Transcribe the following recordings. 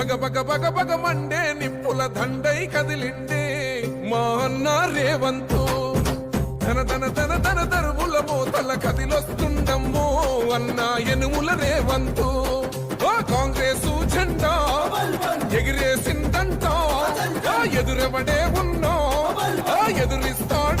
బగ బగ బగ బగ Monday నిప్పుల దండై కదిలిండే మా అన్న రేవంతు. ధన తన తన తన తరువుల మోతల కదిలొస్తుండమ్మో అన్న ఎనుముల రేవంతు. ఓ కాంగ్రెస్ జెండా ఎగిరేసిందంట. ఎదురెవడే ఉన్నా ఎదురిస్తాడ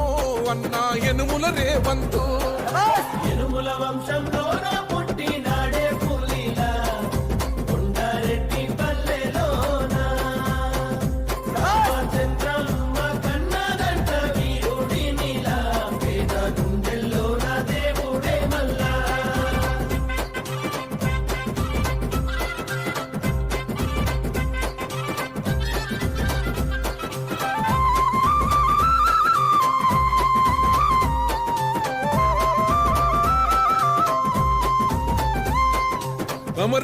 అన్నా ఎనుముల రేవంతో. ఎనుముల వంశంలోన അമര